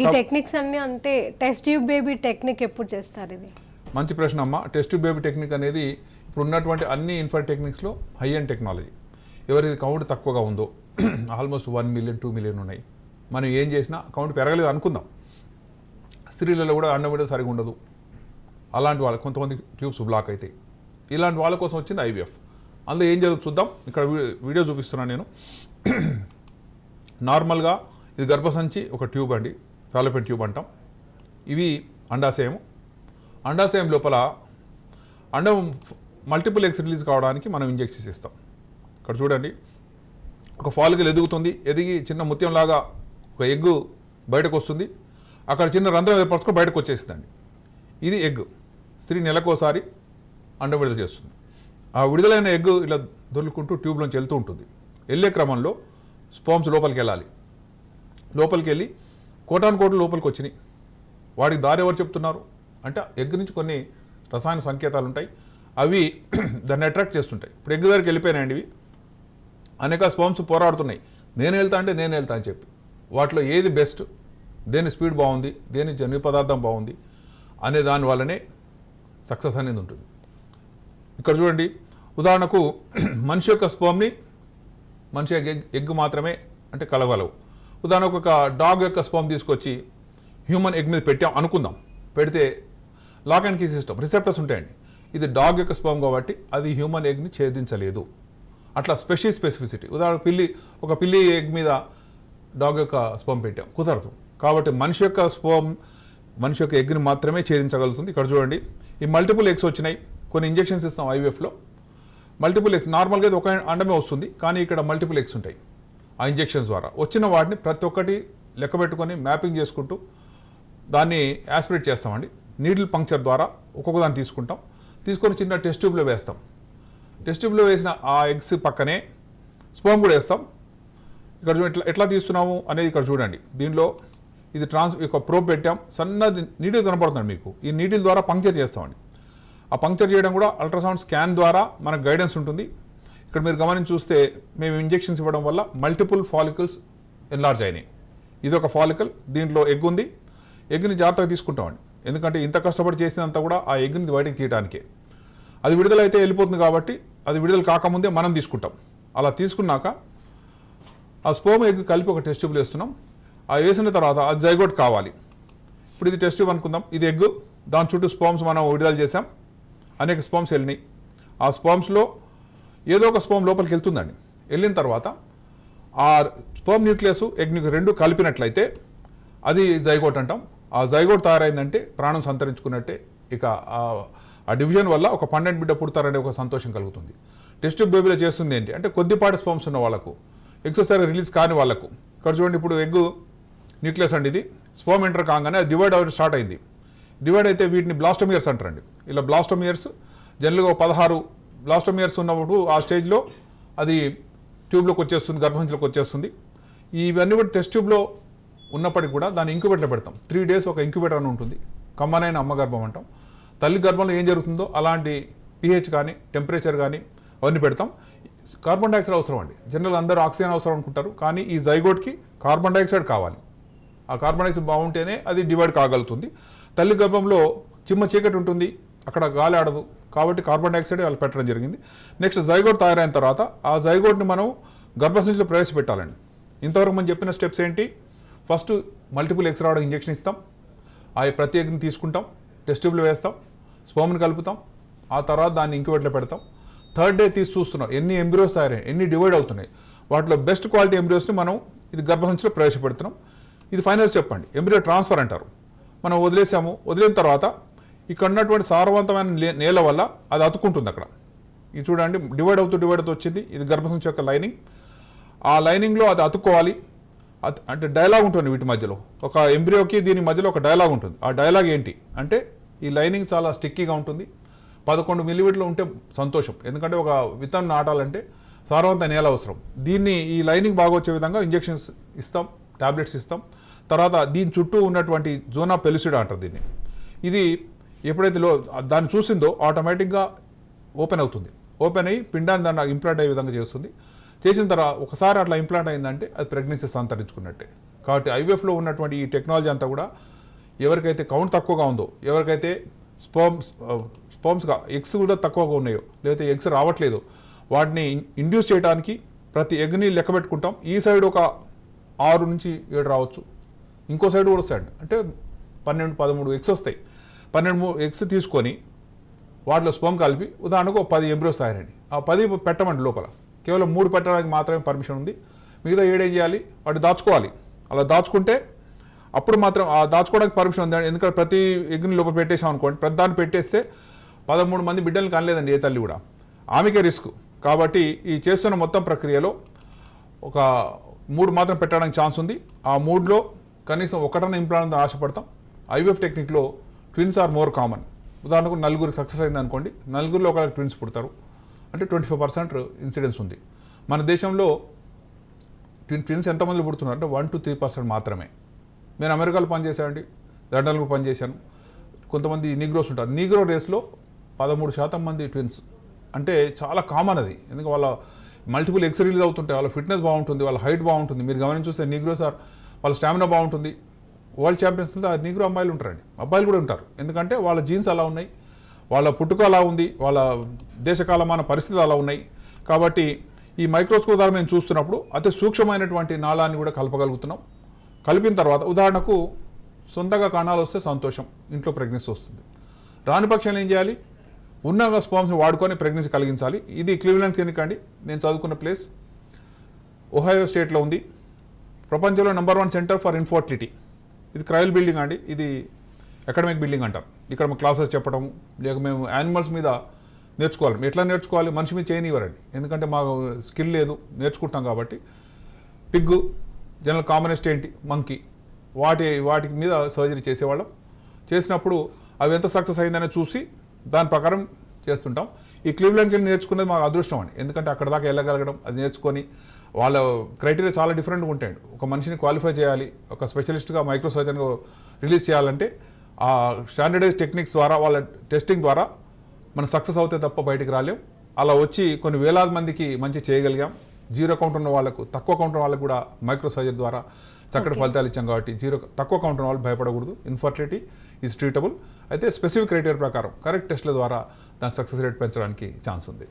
ఈ టెక్నిక్స్ అన్ని అంటే టెస్ట్ ట్యూబ్ బేబీ టెక్నిక్ ఎప్పుడు చేస్తారు ఇది? మంచి ప్రశ్న అమ్మ. టెస్ట్ బేబీ టెక్నిక్ అనేది ఇప్పుడు ఉన్నటువంటి అన్ని ఇన్ఫర్ టెక్నిక్స్లో హై అండ్ టెక్నాలజీ ఎవరికి కౌంట్ తక్కువగా ఉందో almost one million two million ఉన్నాయి. మనం ఏం చేసినా కౌంట్ పెరగలేదు అనుకుందాం. స్త్రీలలో కూడా అండం సరిగా ఉండదు. అలాంటి వాళ్ళకి కొంతమంది ట్యూబ్స్ బ్లాక్ అవుతాయి ఇలాంటి వాళ్ళ కోసం వచ్చింది ఐవీఎఫ్ అందులో ఏం జరుగుతుంది చూద్దాం. ఇక్కడ వీడియో చూపిస్తున్నాను నేను. నార్మల్గా ఇది గర్భసంచి ఒక ట్యూబ్ అండి. ఫాలోపిన్ ట్యూబ్ అంటాం. ఇవి అండాశయం అండాశయం లోపల అండం మల్టిపుల్ ఎగ్స్ రిలీజ్ కావడానికి మనం ఇంజెక్ట్ ఇస్తాం ఇక్కడ చూడండి. ఒక ఫాలికల్ ఎదుగుతుంది ఎదిగి చిన్న ముత్యంలాగా ఒక ఎగ్గు బయటకు వస్తుంది. అక్కడ చిన్న రంధ్రం ఏర్పరచుకొని బయటకు వచ్చేసిందండి. ఇది ఎగ్. స్త్రీ నెలకోసారి అండం విడుదల చేస్తుంది. ఆ విడుదలైన ఎగ్ ఇలా దొరుకుంటూ ట్యూబ్లోంచి వెళ్తూ ఉంటుంది. వెళ్ళే క్రమంలో స్పామ్స్ లోపలికి వెళ్ళాలి. లోపలికి వెళ్ళి కోటాను కోట్లు లోపలికి వచ్చినాయి. వాడికి దారి ఎవరు చెప్తున్నారు? అంటే ఎగ్ నుంచి కొన్ని రసాయన సంకేతాలు ఉంటాయి. అవి దాన్ని అట్రాక్ట్ చేస్తుంటాయి. ఇప్పుడు ఎగ్ దగ్గరికి వెళ్ళిపోయినాయండి ఇవి. అనేక స్పామ్స్ పోరాడుతున్నాయి. నేను వెళ్తా అంటే నేను వెళ్తా అని చెప్పి. వాటిలో ఏది బెస్ట్ దేని స్పీడ్ బాగుంది? దేని జన్యు పదార్థం బాగుంది? అనే దాని వల్లనే సక్సెస్ అనేది ఉంటుంది. ఇక్కడ చూడండి. ఉదాహరణకు మనిషి యొక్క స్పర్మ్ని మనిషి ఎగ్ ఎగ్ మాత్రమే అంటే కలగలవు. ఉదాహరణకు ఒక డాగ్ యొక్క స్పర్మ్ తీసుకొచ్చి హ్యూమన్ ఎగ్ మీద పెట్టాం అనుకుందాం. పెడితే lock and key system receptors ఉంటాయండి. ఇది డాగ్ యొక్క స్పర్మ్ కాబట్టి అది హ్యూమన్ ఎగ్ని ఛేదించలేదు. అట్లా స్పెషల్ స్పెసిఫిసిటీ. ఉదాహరణ పిల్లి ఒక పిల్లి ఎగ్ మీద డాగ్ యొక్క స్పర్మ్ పెట్టాం కుదరదు. కాబట్టి మనిషి యొక్క స్పర్మ్ మనిషి యొక్క ఎగ్ని మాత్రమే ఛేదించగలుగుతుంది. ఇక్కడ చూడండి ఈ మల్టిపుల్ ఎగ్స్ వచ్చినాయి. కొన్ని ఇంజెక్షన్స్ ఇస్తాం ఐవీఎఫ్లో. మల్టిపుల్ ఎగ్స్ నార్మల్గా అయితే ఒక అండమే వస్తుంది కానీ ఇక్కడ మల్టిపుల్ ఎగ్స్ ఉంటాయి. ఆ ఇంజెక్షన్స్ ద్వారా. వచ్చిన వాటిని ప్రతి ఒక్కటి లెక్క పెట్టుకొని మ్యాపింగ్ చేసుకుంటూ దాన్ని యాస్పిరేట్ చేస్తామండి. నీడిల్ పంక్చర్ ద్వారా ఒక్కొక్క దాన్ని తీసుకుంటాం. తీసుకొని చిన్న టెస్ట్ ట్యూబ్లో వేస్తాం. టెస్ట్ ట్యూబ్లో వేసిన ఆ ఎగ్స్ పక్కనే స్పోమ్ కూడా వేస్తాం. ఇక్కడ చూ ఎట్లా ఎట్లా తీస్తున్నాము అనేది ఇక్కడ చూడండి. దీనిలో ఇది ట్రాన్స్ ఒక ప్రోబ్ పెట్టాం. సన్న నీడిల్ కనపడుతుంది మీకు. ఈ నీడిల్ ద్వారా పంక్చర్ చేస్తామండి. ఆ పంక్చర్ చేయడం కూడా అల్ట్రాసౌండ్ స్కాన్ ద్వారా మనకు గైడెన్స్ ఉంటుంది. ఇక్కడ మీరు గమనించి చూస్తే మేము ఇంజెక్షన్స్ ఇవ్వడం వల్ల మల్టిపుల్ ఫాలికల్స్ ఎన్లార్జ్ అయినాయి. ఇది ఒక ఫాలికల్ దీంట్లో ఎగ్ ఉంది. ఎగ్ని జాగ్రత్తగా తీసుకుంటామండి. ఎందుకంటే ఇంత కష్టపడి చేసినంత కూడా ఆ ఎగ్ని బయటికి తీయడానికే అది విడుదలైతే వెళ్ళిపోతుంది కాబట్టి అది విడుదల కాకముందే మనం తీసుకుంటాం. అలా తీసుకున్నాక ఆ స్పోమ్ ఎగ్ కలిపి ఒక టెస్ట్ ట్యూబ్లు వేస్తున్నాం. ఆ వేసిన తర్వాత అది జైగోట్ కావాలి. ఇప్పుడు ఇది టెస్ట్ ట్యూబ్ అనుకుందాం. ఇది ఎగ్. దాని చుట్టూ స్పోమ్స్ మనం విడుదల చేసాం అనేక స్పోమ్స్ వెళ్ళినాయి. ఆ స్పోమ్స్లో ఏదో ఒక స్పోమ్ లోపలికి వెళ్తుందండి. వెళ్ళిన తర్వాత ఆ స్పోమ్ న్యూక్లియస్ ఎగ్ రెండు కలిపినట్లయితే అది జైగోట్ అంటాం. ఆ జైగోట్ తయారైందంటే ప్రాణం సంతరించుకున్నట్టే ఇక ఆ- డివిజన్ వల్ల ఒక పండెంట్ బిడ్డ పుడతారనే ఒక సంతోషం కలుగుతుంది. టెస్ట్ బేబీలో చేస్తుంది ఏంటి అంటే కొద్దిపాటి స్పోమ్స్ ఉన్న వాళ్ళకు ఎక్సెస్ రిలీజ్ కాని వాళ్ళకు. ఇక్కడ చూడండి ఇప్పుడు ఎగ్ న్యూక్లియస్ అండి ఇది. స్పోమ్ ఎంటర్ కాగానే అది డివైడ్ అవ్వడం స్టార్ట్ అయింది. డివైడ్ అయితే వీటిని బ్లాస్టోమియర్స్ అంటారండి. ఇలా బ్లాస్టోమియర్స్ జనరల్గా ఒక బ్లాస్టమ్ ఇయర్స్ ఉన్నప్పుడు ఆ స్టేజ్లో అది ట్యూబ్లోకి వచ్చేస్తుంది గర్భంలోకి వచ్చేస్తుంది. ఇవన్నీ కూడా టెస్ట్ ట్యూబ్లో ఉన్నప్పటికీ కూడా దాన్ని ఇంక్యుబేటర్లో పెడతాం. త్రీ డేస్ ఒక ఇంక్యుబేటర్ అని ఉంటుంది. కమ్మనైన అమ్మ గర్భం అంటాం. తల్లి గర్భంలో ఏం జరుగుతుందో అలాంటి పిహెచ్ కానీ టెంపరేచర్ కానీ అవన్నీ పెడతాం. కార్బన్ డైఆక్సైడ్ అవసరం అండి. జనరల్ అందరూ ఆక్సిజన్ అవసరం అనుకుంటారు. కానీ ఈ జైగోట్కి కార్బన్ డైఆక్సైడ్ కావాలి. ఆ కార్బన్ డైఆక్సైడ్ బాగుంటేనే అది డివైడ్ కాగలుగుతుంది. తల్లి గర్భంలో చిమ్మ చీకటి ఉంటుంది. అక్కడ గాలి ఆడదు. కాబట్టి కార్బన్ డైఆక్సైడ్ వాళ్ళు పెట్టడం జరిగింది. నెక్స్ట్ జైగోట్ తయారైన తర్వాత ఆ జైగోట్ని మనం గర్భసంచిలో ప్రవేశపెట్టాలండి. ఇంతవరకు మనం చెప్పిన స్టెప్స్ ఏంటి? ఫస్ట్ మల్టిపుల్ ఎక్స్ రావడం ఇంజెక్షన్ ఇస్తాం. ఆ ప్రతి తీసుకుంటాం. టెస్ట్ వేస్తాం. స్పోమ్ని కలుపుతాం. ఆ తర్వాత దాన్ని ఇంక్యుబేట్లో పెడతాం. థర్డ్ డే తీసి చూస్తున్నాం. ఎన్ని ఎంబ్రియోస్ తయారయ్యాయి? ఎన్ని డివైడ్ అవుతున్నాయి? వాటిలో బెస్ట్ క్వాలిటీ ఎంబ్రియోస్ని మనం ఇది గర్భసంచిలో ప్రవేశపెడుతున్నాం. ఇది ఫైనల్ స్టెప్ అండి. ఎంబ్రియో ట్రాన్స్ఫర్ అంటారు. మనం వదిలేసాము. వదిలిన తర్వాత ఇక్కడ ఉన్నటువంటి సారవంతమైన నేల వల్ల అది అతుక్కుంటుంది అక్కడ. ఇది చూడండి డివైడ్ అవుతూ డివైడ్ అవుతూ వచ్చింది. ఇది గర్భసంచి యొక్క లైనింగ్ ఆ లైనింగ్లో అది అతుక్కోవాలి. అంటే డైలాగ్ ఉంటుంది వీటి మధ్యలో. ఒక ఎంబ్రియోకి దీని మధ్యలో ఒక డైలాగ్ ఉంటుంది. ఆ డైలాగ్ ఏంటి? అంటే ఈ లైనింగ్ చాలా స్టిక్కీగా ఉంటుంది. పదకొండు మిల్లీమీటర్లు ఉంటే సంతోషం. ఎందుకంటే ఒక విత్తనం నాటాలంటే సారవంత నేల అవసరం. దీన్ని ఈ లైనింగ్ బాగా వచ్చే విధంగా ఇంజెక్షన్స్ ఇస్తాం టాబ్లెట్స్ ఇస్తాం. తర్వాత దీని చుట్టూ ఉన్నటువంటి జోనా పెలిసిడా అంటారు దీన్ని. ఇది ఎప్పుడైతే లో దాన్ని చూసిందో ఆటోమేటిక్గా ఓపెన్ అవుతుంది. ఓపెన్ అయ్యి పిండాన్ని దాన్ని ఇంప్లాంట్ అయ్యే విధంగా చేస్తుంది. చేసిన తర్వాత ఒకసారి అట్లా ఇంప్లాంట్ అయిందంటే అది ప్రెగ్నెన్సీ సంతరించుకున్నట్టే. కాబట్టి ఐవీఎఫ్లో ఉన్నటువంటి ఈ టెక్నాలజీ అంతా కూడా ఎవరికైతే కౌంట్ తక్కువగా ఉందో ఎవరికైతే స్పోమ్స్ స్పోమ్స్గా ఎగ్స్ కూడా తక్కువగా ఉన్నాయో లేకపోతే ఎగ్స్ రావట్లేదు వాటిని ఇండ్యూస్ చేయడానికి ప్రతి ఎగ్ని లెక్క పెట్టుకుంటాం. ఈ సైడ్ ఒక ఆరు నుంచి ఏడు రావచ్చు. ఇంకో సైడ్ కూడా సైడ్ అంటే పన్నెండు పదమూడు ఎగ్స్ వస్తాయి. పన్నెండు ఎగ్స్ తీసుకొని వాటిలో స్పోమ్ కలిపి ఉదాహరణకు ఒక పది ఎంబ్రోస్ తయారండి ఆ పది పెట్టమండి లోపల. కేవలం మూడు పెట్టడానికి మాత్రమే పర్మిషన్ ఉంది. మిగతా ఏడేం చేయాలి? వాటి దాచుకోవాలి. అలా దాచుకుంటే అప్పుడు మాత్రం ఆ దాచుకోవడానికి పర్మిషన్ ఉంది ఎందుకంటే ప్రతి ఎగ్ని లోపల పెట్టేసాం అనుకోండి. ప్రతి దాన్ని పెట్టేస్తే పదమూడు మంది బిడ్డలు కనలేదండి ఏ తల్లి కూడా. ఆమెకే రిస్క్. కాబట్టి ఈ చేస్తున్న మొత్తం ప్రక్రియలో ఒక మూడు మాత్రం పెట్టడానికి ఛాన్స్ ఉంది. ఆ మూడులో కనీసం ఒకటన ఇంప్లాంట్ ఆశపడతాం. ఐవీఎఫ్ టెక్నిక్లో ట్విన్స్ ఆర్ మోర్ కామన్. ఉదాహరణకు నలుగురికి సక్సెస్ అయింది అనుకోండి నలుగురిలో ఒకరికి ట్విన్స్ పుడతారు. అంటే ట్వంటీ ఫైవ్ పర్సెంట్ ఇన్సిడెన్స్ ఉంది. మన దేశంలో ట్విన్ ట్విన్స్ ఎంతమంది పుడుతున్నారు అంటే వన్ టు త్రీ పర్సెంట్ మాత్రమే. నేను అమెరికాలో పనిచేశానండి లండన్లో పనిచేశాను. కొంతమంది నీగ్రోస్ ఉంటారు. నీగ్రో రేస్లో పదమూడు శాతం మంది ట్విన్స్. అంటే చాలా కామన్ అది. ఎందుకంటే వాళ్ళ మల్టిపుల్ ఎక్స్ రిలీజ్ అవుతుంటాయి. వాళ్ళ ఫిట్నెస్ బాగుంటుంది వాళ్ళ హైట్ బాగుంటుంది. మీరు గమనించి చూస్తే నీగ్రోస్ ఆర్ వాళ్ళ స్టామినా బాగుంటుంది. వరల్డ్ ఛాంపియన్స్ నీగ్రో అమ్మాయిలు ఉంటారండి. అబ్బాయిలు కూడా ఉంటారు. ఎందుకంటే వాళ్ళ జీన్స్ అలా ఉన్నాయి. వాళ్ళ పుట్టుక అలా ఉంది. వాళ్ళ దేశకాలమాన పరిస్థితులు అలా ఉన్నాయి. కాబట్టి ఈ మైక్రోస్కోప్ ద్వారా మేము చూస్తున్నప్పుడు అతి సూక్ష్మమైనటువంటి నాళాన్ని కూడా కలపగలుగుతున్నాం. కలిపిన తర్వాత ఉదాహరణకు సొంతగా కణాలు వస్తే సంతోషం. ఇంట్లో ప్రెగ్నెన్సీ వస్తుంది. రాని పక్షంలో ఏం చేయాలి? ఉన్న స్పామ్స్ని వాడుకొని ప్రెగ్నెన్సీ కలిగించాలి. ఇది క్లీవ్లాండ్ క్లినిక్ అండి. నేను చదువుకున్న ప్లేస్. ఒహయో స్టేట్లో ఉంది. ప్రపంచంలో number one centre for infertility. ఇది క్రయల్ బిల్డింగ్ అండి. ఇది అకాడమిక్ బిల్డింగ్ అంటారు. ఇక్కడ మా క్లాసెస్ చెప్పడం లేక మేము యానిమల్స్ మీద నేర్చుకోవాలి. ఎట్లా నేర్చుకోవాలి? మనిషి మీద చేయనివ్వరండి. ఎందుకంటే మాకు స్కిల్ లేదు నేర్చుకుంటాం కాబట్టి. పిగ్గు జనరల్ కామనెస్ట్ ఏంటి? మంకీ. వాటి వాటి మీద సర్జరీ చేసేవాళ్ళం. చేసినప్పుడు అవి ఎంత సక్సెస్ అయిందనే చూసి దాని ప్రకారం చేస్తుంటాం. ఈ క్లీవ్లాండ్కి వెళ్ళి నేర్చుకునేది మాకు అదృష్టం అండి. ఎందుకంటే అక్కడ దాకా వెళ్ళగలగడం అది నేర్చుకొని వాళ్ళ క్రైటీరియా చాలా డిఫరెంట్గా ఉంటాయండి. ఒక మనిషిని క్వాలిఫై చేయాలి ఒక స్పెషలిస్ట్గా మైక్రో సర్జన్గా రిలీజ్ చేయాలంటే ఆ స్టాండర్డైజ్ టెక్నిక్స్ ద్వారా వాళ్ళ టెస్టింగ్ ద్వారా మనం సక్సెస్ అవుతే తప్ప బయటికి రాలేం. అలా వచ్చి కొన్ని వేలాది మందికి మంచి చేయగలిగాం. జీరో కౌంట్ ఉన్న వాళ్ళకు తక్కువ కౌంట్ ఉన్న వాళ్ళకు కూడా మైక్రో సర్జరీ ద్వారా చక్కటి ఫలితాలు ఇచ్చాం కాబట్టి జీరో తక్కువ కౌంట్ ఉన్న వాళ్ళు భయపడకూడదు. Infertility is treatable. అయితే స్పెసిఫిక్ క్రైటీరియా ప్రకారం కరెక్ట్ టెస్ట్ల ద్వారా దాని సక్సెస్ రేట్ పెంచడానికి ఛాన్స్ ఉంది.